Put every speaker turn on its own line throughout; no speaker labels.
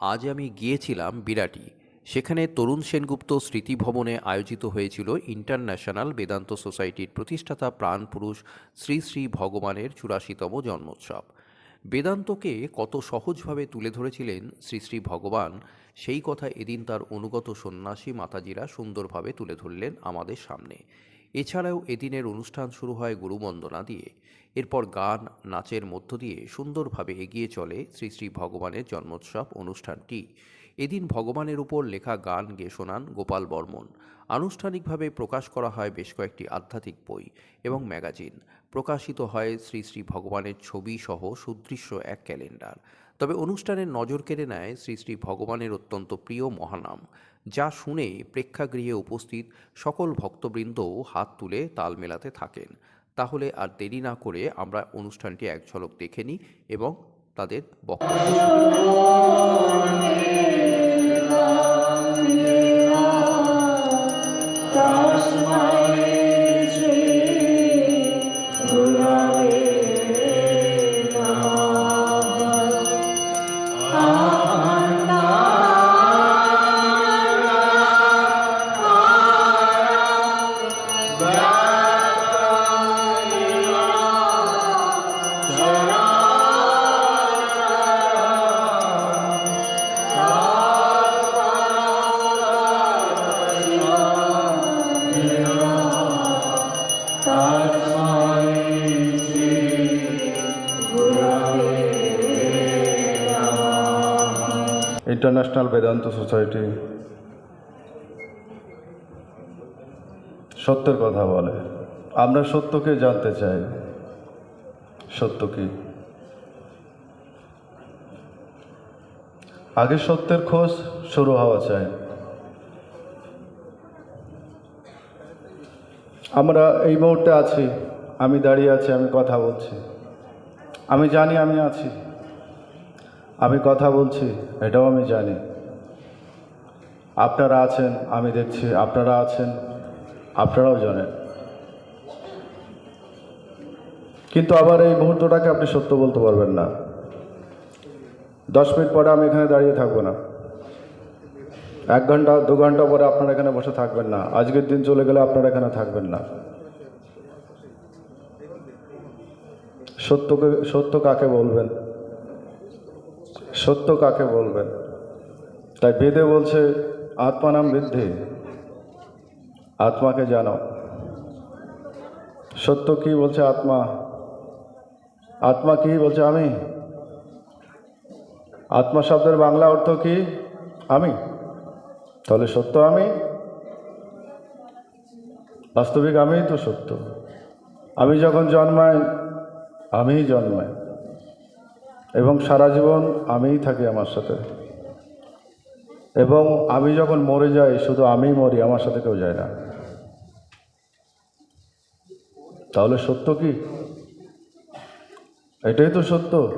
আজ আমি গিয়েছিলাম বিরাটি। সেখানে তরুণ সেনগুপ্ত স্মৃতি ভবনে আয়োজিত হয়েছিল ইন্টারন্যাশনাল বেদান্ত সোসাইটির প্রতিষ্ঠাতা প্রাণপুরুষ শ্রী শ্রী ভগবানের চুরাশিতম জন্মোৎসব। বেদান্তকে কত সহজভাবে তুলে ধরেছিলেন শ্রী শ্রী ভগবান, সেই কথা এদিন তার অনুগত সন্ন্যাসী মাতাজিরা সুন্দরভাবে তুলে ধরলেন আমাদের সামনে। এছাড়াও এদিনের অনুষ্ঠান শুরু হয় গুরুবন্দনা দিয়ে। এরপর গান, নাচের মধ্য দিয়ে সুন্দরভাবে এগিয়ে চলে শ্রী শ্রী ভগবানের জন্মোৎসব অনুষ্ঠানটি। এদিন ভগবানের উপর লেখা গান গেয়ে শোনান গোপাল বর্মন। আনুষ্ঠানিকভাবে প্রকাশ করা হয় বেশ কয়েকটি আধ্যাত্মিক বই এবং ম্যাগাজিন। প্রকাশিত হয় শ্রী শ্রী ভগবানের ছবি সহ সুদৃশ্য এক ক্যালেন্ডার তবে অনুষ্ঠানের নজর কেড়ে নেয় শ্রী শ্রী ভগবানের অত্যন্ত প্রিয় মহানাম যা শুনে প্রেক্ষাগৃহে উপস্থিত সকল ভক্তবৃন্দও হাত তুলে তাল মেলাতে থাকেন তাহলে আর দেরি না করে আমরা অনুষ্ঠানটি এক ঝলক দেখে নিই এবং তাদের বক্তব্য
ইন্টারন্যাশনাল বেদান্ত সোসাইটি সত্যের কথা বলে। আমরা সত্যকে জানতে চাই। সত্য কি? আগে সত্যের খোঁজ শুরু হওয়া চাই। আমরা এই মুহূর্তে আছি। আমি দাঁড়িয়ে আছি, আমি কথা বলছি। আমি জানি আমি আছি। আমি কথা বলছি, এটাও আমি জানি। আপনারা আছেন, আমি দেখছি, আপনারা আছেন, আপনারাও জানেন। কিন্তু আবার এই মুহূর্তটাকে আপনি সত্য বলতে পারবেন না। দশ মিনিট পরে আমি এখানে দাঁড়িয়ে থাকব না। এক ঘণ্টা, দু ঘণ্টা পরে আপনারা এখানে বসে থাকবেন না। আজকের দিন চলে গেলে আপনারা এখানে থাকবেন না। সত্যকে, সত্য কাকে বলবেন? সত্য কাকে বলবেন? তাই বেদে বলছে, আত্মা নাম বৃদ্ধি আত্মাকে জানো। সত্য কি বলছে আত্মা? আত্মা কি বলছে আমি? আত্মা শব্দের বাংলা অর্থ কি? আমি। তাহলে সত্য আমি? বাস্তবিক আমিই তো সত্য। আমি যখন জন্মাই, আমিই জন্মাই। এবং সারা জীবন আমিই থাকি আমার সাথে। এবং আমি যখন মরে যাই, শুধু আমিই মরি, আমার সাথে কেউ যায় না। তাহলে সত্য কি? এটাই তো সত্য।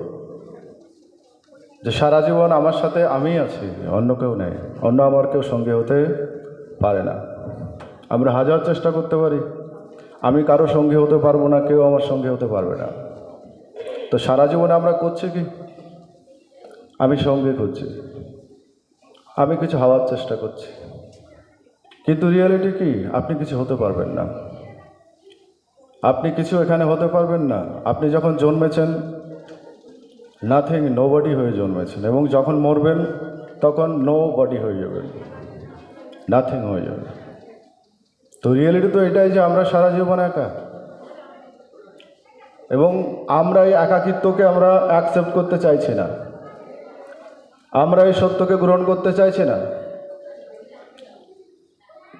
যে সারা জীবন আমার সাথে আমিই আছি, অন্য কেউ নেই, অন্য আমার কেউ সঙ্গে হতে পারে না। আমরা হাজার চেষ্টা করতে পারি। আমি কারও সঙ্গে হতে পারব না, কেউ আমার সঙ্গে হতে পারবে না। তো সারা জীবনে আমরা করছি কি? আমি সঙ্গে করছি। আমি কিছু হওয়ার চেষ্টা করছি। কিন্তু রিয়েলিটি কি? আপনি কিছু হতে পারবেন না। আপনি কিছু এখানে হতে পারবেন না। আপনি যখন জন্মেছেন নাথিং নো বডি হয়ে জন্মেছেন এবং যখন মরবেন, তখন নো বডি হয়ে যাবেন। নাথিং হয়ে যাবে। তো রিয়েলিটি তো এটাই যে আমরা সারা জীবন একা। এবং আমরা এই একাকিত্বকে আমরা অ্যাকসেপ্ট করতে চাইছি না। আমরা এই সত্যকে গ্রহণ করতে চাইছি না।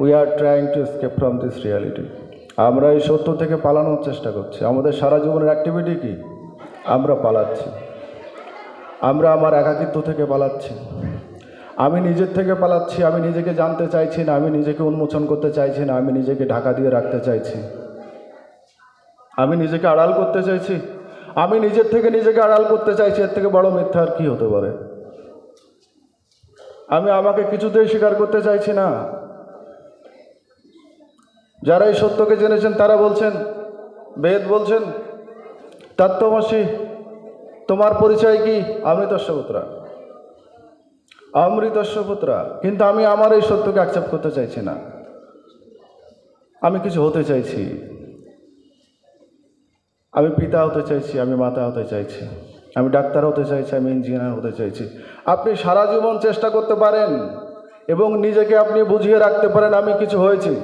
We are trying to escape from this reality আমরা এই সত্য থেকে পালানোর চেষ্টা করছি। আমাদের সারা জীবনের অ্যাক্টিভিটি কি? আমরা পালাচ্ছি। আমরা আমার একাকিত্ব থেকে পালাচ্ছি। আমি নিজের থেকে পালাচ্ছি। আমি নিজেকে জানতে চাইছি না। আমি নিজেকে উন্মোচন করতে চাইছি না। আমি নিজেকে ঢাকা দিয়ে রাখতে চাইছি। আমি নিজেকে আড়াল করতে চাইছি। আমি নিজের থেকে নিজেকে আড়াল করতে চাইছি, এর থেকে বড় মিথ্যা আর কি হতে পারে? আমি আমাকে কিছুতেই স্বীকার করতে চাইছি না। যারা এই সত্যকে জেনেছেন, তারা বলছেন, বেদ বলছেন, তত্ত্বমসী, তোমার পরিচয় কি? আমি দর্শপুত্রা অমৃতস্য কিন্তু আমি আমার এই সত্যকে অ্যাকসেপ্ট করতে চাইছি না। আমি কিছু হতে চাইছি। আমি পিতা হতে চাইছি, আমি মাতা হতে চাইছি, আমি ডাক্তার হতে চাইছি, আমি ইঞ্জিনিয়ার হতে চাইছি। আপনি সারা জীবন চেষ্টা করতে পারেন এবং নিজেকে আপনি বুঝিয়ে রাখতে পারেন, আমি কিছু হয়েছি।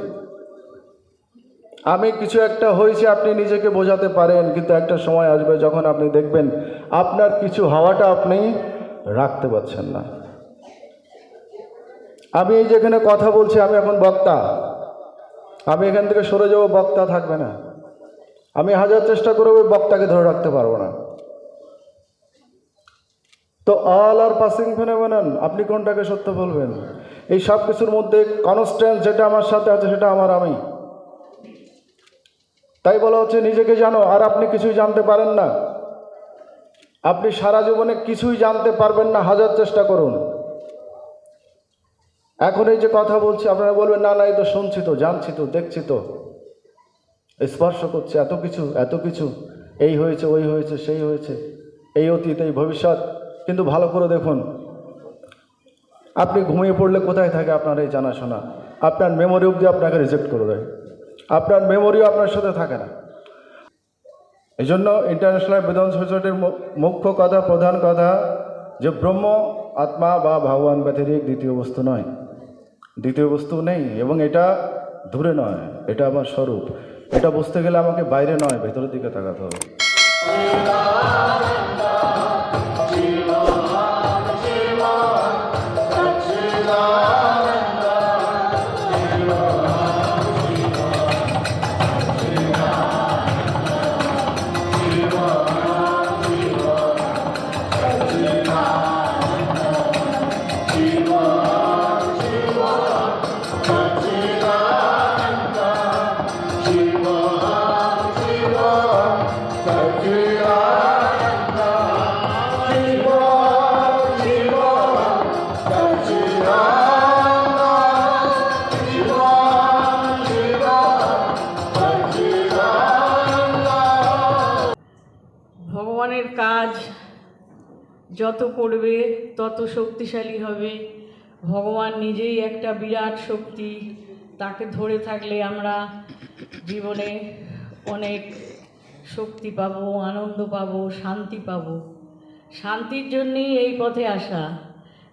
আমি কিছু একটা হয়েছে, আপনি নিজেকে বোঝাতে পারেন, কিন্তু একটা সময় আসবে যখন আপনি দেখবেন আপনার কিছু হওয়াটা আপনি রাখতে পারছেন না। আমি এই যেখানে কথা বলছি, আমি এখন বক্তা। আমি এখান থেকে সরে যাব, বক্তা থাকবে না। আমি হাজার চেষ্টা করে ওই বক্তাকে ধরে রাখতে পারব না। তো অল আর পাসিং ফেনে ফেনোমেনন, আপনি কোনটাকে সত্য বলবেন? এই সব কিছুর মধ্যে কনস্ট্যান্ট যেটা আমার সাথে আছে, সেটা আমার আমি। তাই বলা হচ্ছে, নিজেকে জানো, আর আপনি কিছুই জানতে পারেন না। আপনি সারা জীবনে কিছুই জানতে পারবেন না, হাজার চেষ্টা করুন। এখন এই যে কথা বলছি, আপনারা বলবেন, না না, এই তো শুনছি তো, জানছি তো, দেখছি তো। স্পর্শ করছে, এত কিছু এত কিছু, এই হয়েছে, ওই হয়েছে, সেই হয়েছে, এই অতীত, এই ভবিষ্যৎ, কিন্তু ভালো করে দেখুন। আপনি ঘুমিয়ে পড়লে কোথায় থাকে আপনার এই জানাশোনা? আপনার মেমোরি অবধি আপনাকে রিজেক্ট করে দেয়। আপনার মেমোরিও আপনার সাথে থাকে না। এই জন্য ইন্টারন্যাশনাল বেদন সোসাইটির মুখ্য কথা, প্রধান কথা, যে ব্রহ্ম, আত্মা বা ভগবান ব্যতিরিক দ্বিতীয় বস্তু নয়। দ্বিতীয় বস্তু নেই, এবং এটা দূরে নয়, এটা আমার স্বরূপ। এটা বুঝতে গেলে আমাকে বাইরে নয় ভেতরের দিকে তাকাতে হবে।
যত করবে, তত শক্তিশালী হবে। ভগবান নিজেই একটা বিরাট শক্তি। তাকে ধরে থাকলে আমরা জীবনে অনেক শক্তি পাবো, আনন্দ পাবো, শান্তি পাবো। শান্তির জন্যই এই পথে আসা।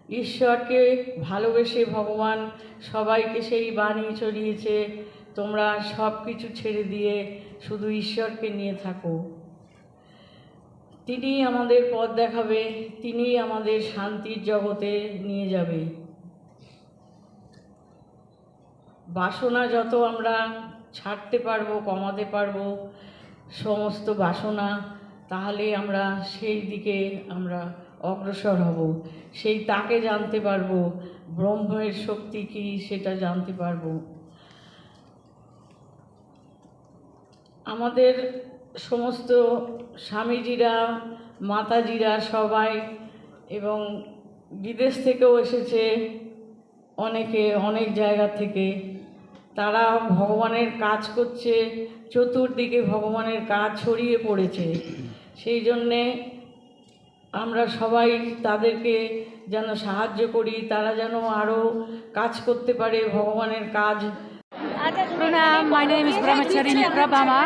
ঈশ্বরকে ভালোবেসে ভগবান সবাইকে সেই বাণী ছড়িয়েছে, তোমরা সব কিছু ছেড়ে দিয়ে শুধু ঈশ্বরকে নিয়ে থাকো। তিনি আমাদের পথ দেখাবে তিনি আমাদের শান্তির জগতে নিয়ে যাবে। বাসনা যত আমরা ছাড়তে পারব, কমাতে পারব, সমস্ত বাসনা, তাহলে আমরা সেই দিকে আমরা অগ্রসর হব। সেই তাকে জানতে পারব, ব্রহ্মের শক্তি কি সেটা জানতে পারব। আমাদের সমস্ত স্বামীজিরা, মাতাজিরা সবাই এবং বিদেশ থেকেও এসেছে অনেকে, অনেক জায়গা থেকে। তারা ভগবানের কাজ করছে, চতুর্দিকে ভগবানের কাজ ছড়িয়ে পড়েছে। সেই জন্যে আমরা সবাই তাদেরকে যেন সাহায্য করি, তারা যেন আরও কাজ করতে পারে, ভগবানের কাজ
Pranam, my name is Brahmacharini Prabhama.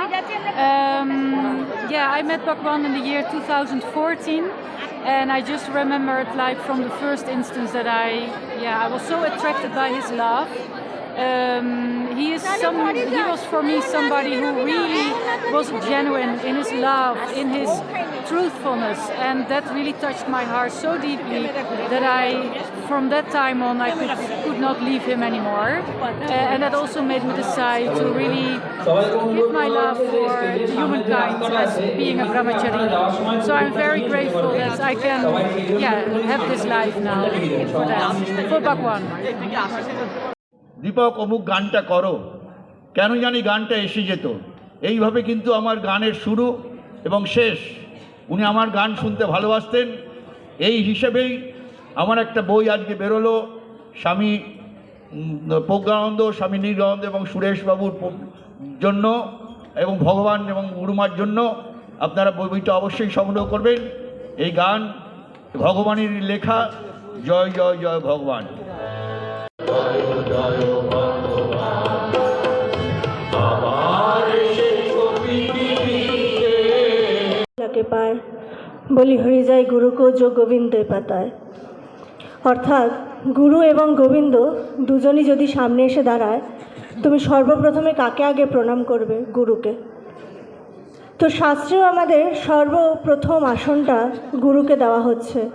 Um, yeah, I met Bhagwan in the year 2014 and I just remembered like from the first instance that I, yeah, I was so attracted by his love. Um, he is some, he was for me somebody who really was genuine in his love, in his truthfulness, and that really touched my heart so deeply that I, from that time on, I could, could not leave him anymore. Uh, and that also made me decide to really give my love for the humankind as being a brahmachari. So I'm very grateful that I can, yeah, have this life now for that, for Bhagwan.
Dipak অমুক গানটা করো কেন জানি গানটা এসে যেত এইভাবে কিন্তু আমার গানের শুরু এবং শেষ উনি আমার গান শুনতে ভালোবাসতেন এই হিসেবেই আমার একটা বই আজকে বেরোলো, স্বামী প্রজ্ঞানন্দ, স্বামী নীলানন্দ এবং সুরেশবাবুর জন্য এবং ভগবান এবং গুরুমার জন্য। আপনারা বই- বইটা অবশ্যই সংগ্রহ করবেন। এই গান ভগবানের লেখা, জয় জয় জয় ভগবান।
পায়, বলি হরি যায় গুরুকে, যোগ গোবিন্দে পাতায়। অর্থাৎ গুরু এবং গোবিন্দ দুজনই যদি সামনে এসে দাঁড়ায়, তুমি সর্বপ্রথমে কাকে আগে প্রণাম করবে? গুরুকে। তো শাস্ত্রেও আমাদের সর্বপ্রথম আসনটা গুরুকে দেওয়া হচ্ছে।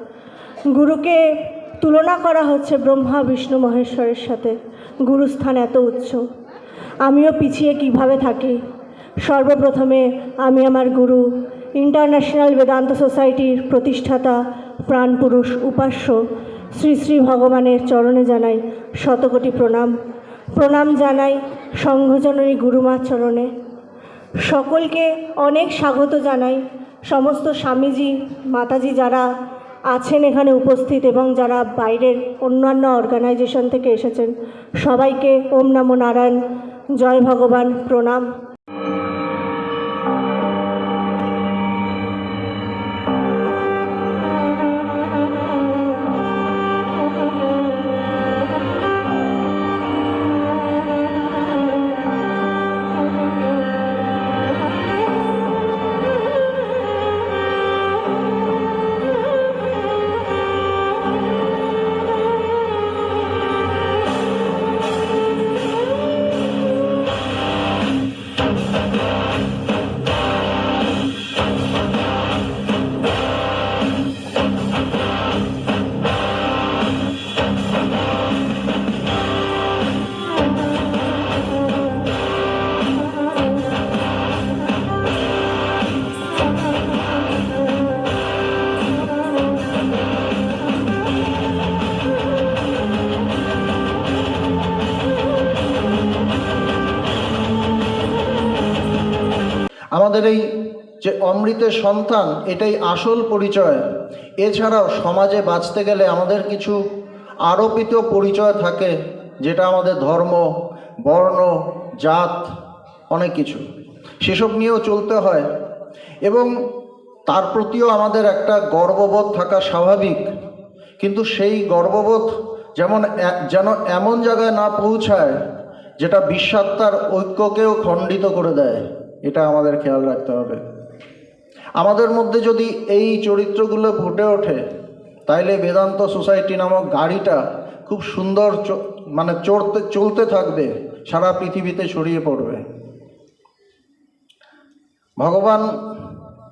গুরুকে তুলনা করা হচ্ছে ব্রহ্মা, বিষ্ণু, মহেশ্বরের সাথে। গুরুস্থান এত উচ্চ। আমিও পিছিয়ে কীভাবে থাকি? সর্বপ্রথমে আমি আমার গুরু, ইন্টারন্যাশনাল বেদান্ত সোসাইটির প্রতিষ্ঠাতা, প্রাণপুরুষ, উপাস্য শ্রী শ্রী ভগবানের চরণে জানাই শতকোটি প্রণাম। প্রণাম জানাই সংঘজননী গুরুমার চরণে। সকলকে অনেক স্বাগত জানাই। সমস্ত স্বামীজি, মাতাজি যারা আছেন এখানে উপস্থিত এবং যারা বাইরের অন্যান্য অর্গানাইজেশন থেকে এসেছেন, সবাইকে ওম নমো নারায়ণ, জয় ভগবান, প্রণাম।
যে সন্তান, এটাই আসল পরিচয়। এছাড়াও সমাজে বাঁচতে গেলে আমাদের কিছু আরোপিত পরিচয় থাকে, যেটা আমাদের ধর্ম, বর্ণ, জাত, অনেক কিছু। সেসব নিয়েও চলতে হয়। এবং তার প্রতিও আমাদের একটা গর্ববোধ থাকা স্বাভাবিক। কিন্তু সেই গর্ববোধ যেমন যেন এমন জায়গায় না পৌঁছায়, যেটা বিশ্বাত্মার ঐক্যকেও খণ্ডিত করে দেয়, এটা আমাদের খেয়াল রাখতে হবে। আমাদের মধ্যে যদি এই চরিত্রগুলো ফুটে ওঠে, তাইলে বেদান্ত সোসাইটি নামক গাড়িটা খুব সুন্দর মানে চড়তে, চলতে থাকবে, সারা পৃথিবীতে ছড়িয়ে পড়বে। ভগবান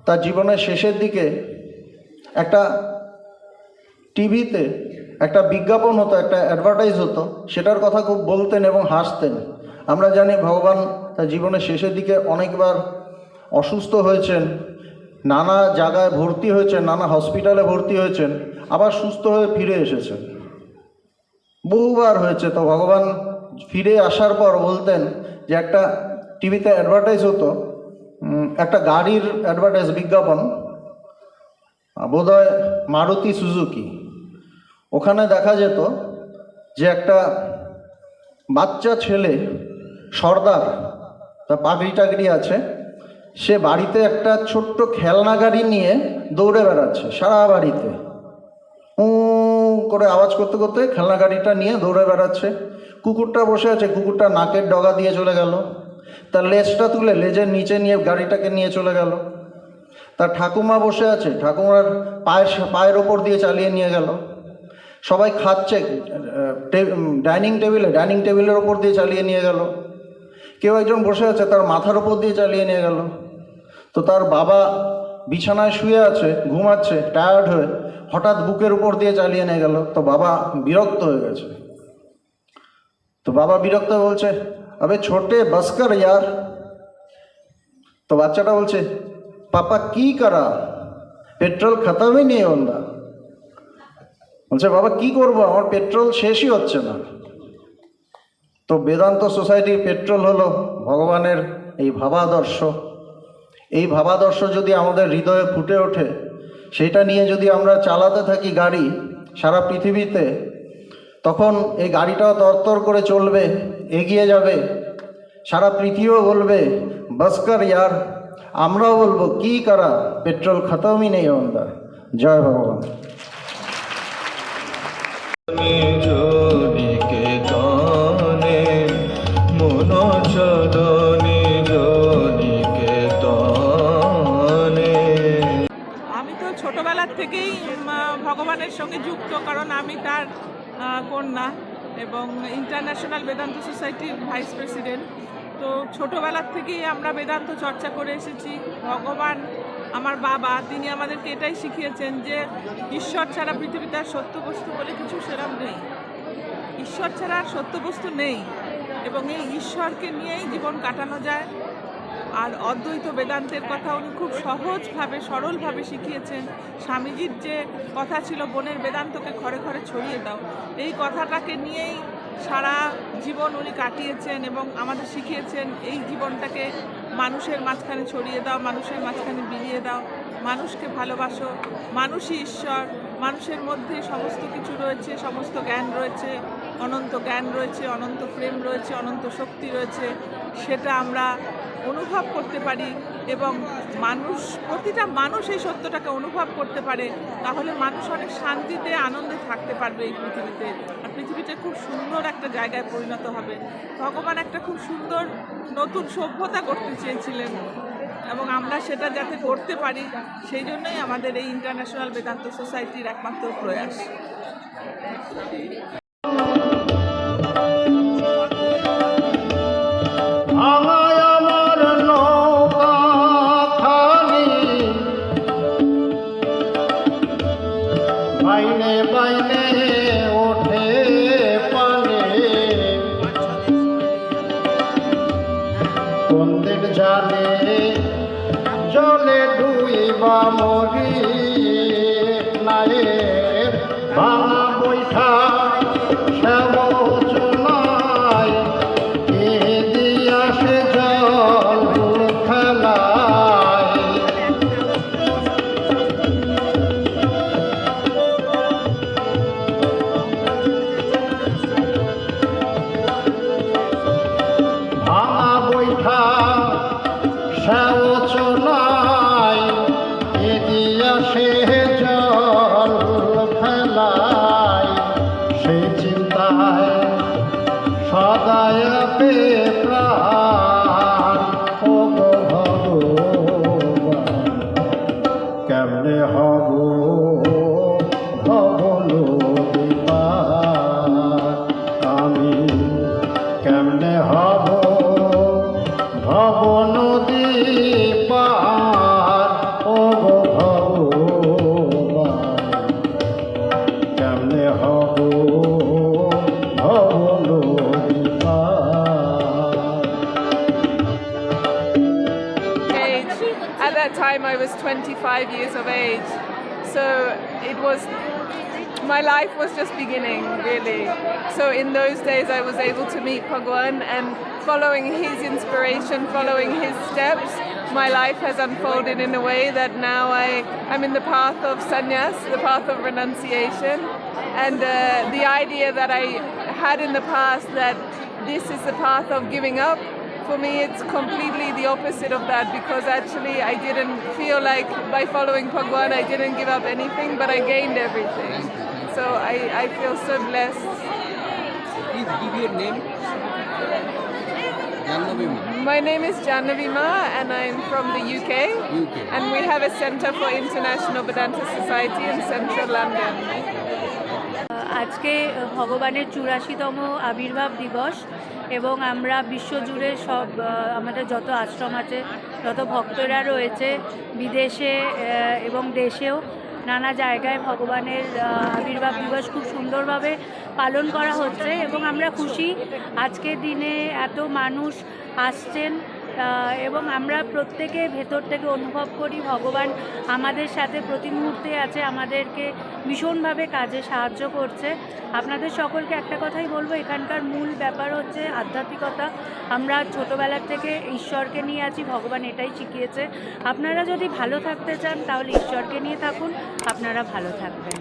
তার জীবনের শেষের দিকে একটা টিভিতে একটা বিজ্ঞাপন হতো, একটা অ্যাডভার্টাইজ হতো, সেটার কথা খুব বলতেন এবং হাসতেন। আমরা জানি ভগবান তার জীবনের শেষের দিকে অনেকবার অসুস্থ হয়েছেন নানা জায়গায় ভর্তি হয়েছেন, নানা হসপিটালে ভর্তি হয়েছেন, আবার সুস্থ হয়ে ফিরে এসেছেন। বহুবার হয়েছে তো ভগবান ফিরে আসার পর বলতেন যে একটা টিভিতে অ্যাডভার্টাইজ হতো একটা গাড়ির অ্যাডভার্টাইজ বিজ্ঞাপন, বোধহয় মারুতি সুজুকি। ওখানে দেখা যেত যে একটা বাচ্চা ছেলে সর্দার তা পাগড়ি টাগড়ি আছে সে বাড়িতে একটা ছোট্ট খেলনা গাড়ি নিয়ে দৌড়ে বেড়াচ্ছে, সারা বাড়িতে। উ করে আওয়াজ করতে করতে খেলনা গাড়িটা নিয়ে দৌড়ে বেড়াচ্ছে। কুকুরটা বসে আছে, কুকুরটা নাকের ডগা দিয়ে চলে গেল। তার লেজটা তুলে লেজের নিচে নিয়ে গাড়িটাকে নিয়ে চলে গেল। তার ঠাকুমা বসে আছে, ঠাকুমার পায়ের পায়ের ওপর দিয়ে চালিয়ে নিয়ে গেল। সবাই খাচ্ছে ডাইনিং টেবিলে, ডাইনিং টেবিলের ওপর দিয়ে চালিয়ে নিয়ে গেল। কেউ একজন বসে আছে, তার মাথার ওপর দিয়ে চালিয়ে নিয়ে গেল। তো তার বাবা বিছানায় শুয়ে আছে, ঘুমাচ্ছে টায়ার্ড হয়ে হঠাৎ বুকের উপর দিয়ে চালিয়ে নিয়ে গেল। তো বাবা বিরক্ত হয়ে গেছে। তো বাবা বিরক্ত বলছে, আবে ছোটে বসকর ইয়ার। তো বাচ্চাটা বলছে, পাপা কি করা? পেট্রোল খতমই নেই ওন্দা বলছে, বাবা কি করব? আমার পেট্রোল শেষই হচ্ছে না। তো বেদান্ত সোসাইটির পেট্রোল হলো ভগবানের এই ভাবাদর্শ। এই ভাবাদর্শ যদি আমাদের হৃদয়ে ফুটে ওঠে, সেটা নিয়ে যদি আমরা চালাতে থাকি গাড়ি সারা পৃথিবীতে, তখন এই গাড়িটাও তরতর করে চলবে, এগিয়ে যাবে, সারা পৃথিবীও বলবে বসকর ইয়ার, আমরাও বলব, কি করা, পেট্রোল খতমই নেই আমরা জয় ভগবান।
কারণ আমি তার কন্যা এবং ইন্টারন্যাশনাল বেদান্ত সোসাইটির ভাইস প্রেসিডেন্ট তো ছোটোবেলার থেকেই আমরা বেদান্ত চর্চা করে এসেছি। ভগবান আমার বাবা, তিনি আমাদেরকে এটাই শিখিয়েছেন যে ঈশ্বর ছাড়া পৃথিবীতে আর সত্য বস্তু বলে কিছু সেরম নেই। ঈশ্বর ছাড়া আর সত্য বস্তু নেই এবং এই ঈশ্বরকে নিয়েই জীবন কাটানো যায়। আর অদ্বৈত বেদান্তের কথা উনি খুব সহজভাবে, সরলভাবে শিখিয়েছেন। স্বামীজির যে কথা ছিল, বনের বেদান্তকে ঘরে ঘরে ছড়িয়ে দাও। এই কথাটাকে নিয়েই সারা জীবন উনি কাটিয়েছেন এবং আমাদের শিখিয়েছেন, এই জীবনটাকে মানুষের মাঝখানে ছড়িয়ে দাও, মানুষের মাঝখানে বিলিয়ে দাও। মানুষকে ভালোবাসো, মানুষই ঈশ্বর, মানুষের মধ্যে সমস্ত কিছু রয়েছে, সমস্ত জ্ঞান রয়েছে, অনন্ত জ্ঞান রয়েছে, অনন্ত প্রেম রয়েছে, অনন্ত শক্তি রয়েছে। সেটা আমরা অনুভব করতে পারি এবং মানুষ, প্রতিটা মানুষ এই সত্যটাকে অনুভব করতে পারে, তাহলে মানুষ অনেক শান্তিতে, আনন্দে থাকতে পারবে এই পৃথিবীতে। আর পৃথিবীটা খুব সুন্দর একটা জায়গায় পরিণত হবে। ভগবান একটা খুব সুন্দর, নতুন সভ্যতা করতে চেয়েছিলেন এবং আমরা সেটা যাতে করতে পারি, সেই জন্যই আমাদের এই ইন্টারন্যাশনাল বেদান্ত সোসাইটির একমাত্র প্রয়াস।
শ্যামচনায়
that time, I was 25 years of age. So it was, my life was just beginning, really. So in those days, I was able to meet Bhagwan and following his inspiration, following his steps, my life has unfolded in a way that now I am in the path of sannyas, the path of renunciation. And uh, the idea that I had in the past that this is the path of giving up for me it's completely the opposite of that because actually I didn't feel like by following Bhagwan I didn't give up anything but I gained everything. So I, I feel so blessed.
Please give your name. Jannavi Ma.
My name is Janavima and I'm from the UK.
UK.
And we have a Centre for International Vedanta Society in central London.
আজকে ভগবানের চুরাশিতম আবির্ভাব দিবস এবং আমরা বিশ্বজুড়ে সব আমাদের যত আশ্রম আছে, যত ভক্তরা রয়েছে বিদেশে এবং দেশেও নানা জায়গায় ভগবানের আবির্ভাব দিবস খুব সুন্দরভাবে পালন করা হচ্ছে এবং আমরা খুশি আজকের দিনে এত মানুষ আসছেন। এবং আমরা প্রত্যেকে ভেতর থেকে অনুভব করি, ভগবান আমাদের সাথে প্রতি মুহূর্তে আছে, আমাদেরকে ভীষণভাবে কাজে সাহায্য করছে। আপনাদের সকলকে একটা কথাই বলব, এখানকার মূল ব্যাপার হচ্ছে আধ্যাত্মিকতা। আমরা ছোটোবেলার থেকে ঈশ্বরকে নিয়ে আছি, ভগবান এটাই শিখিয়েছে। আপনারা যদি ভালো থাকতে চান, তাহলে ঈশ্বরকে নিয়ে থাকুন, আপনারা ভালো থাকবেন।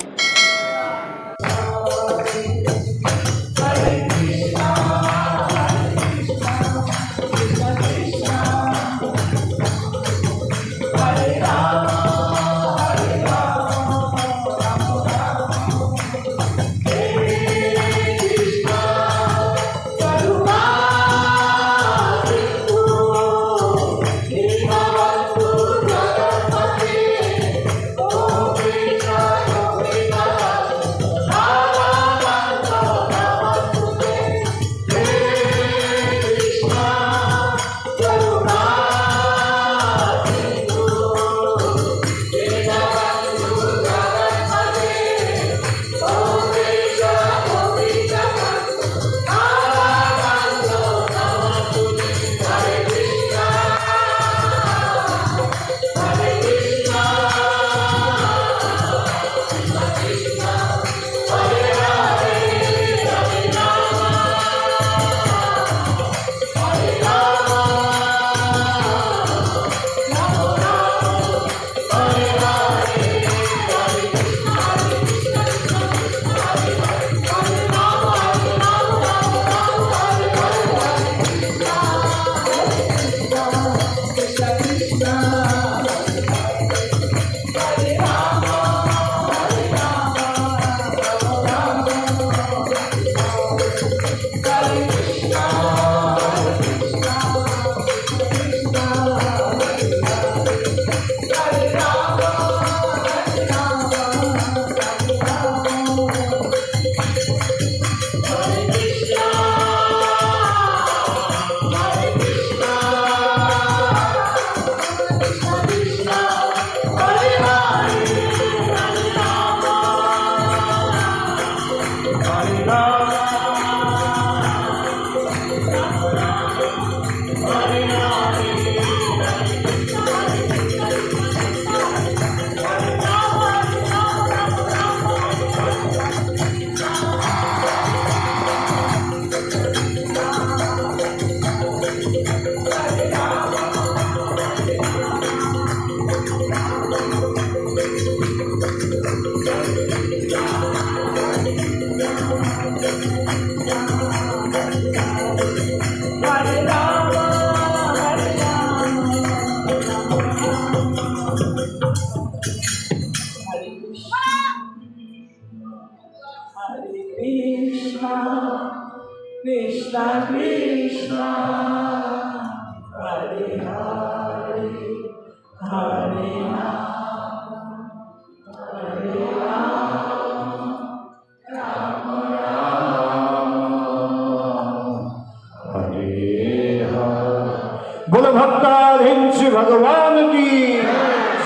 बोलो भक्ताधीन श्री भगवान की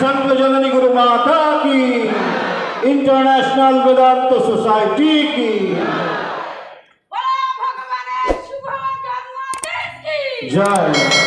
सर्वजननी गुरु माता की इंटरनेशनल वेदांत सोसाइटी की Jairo.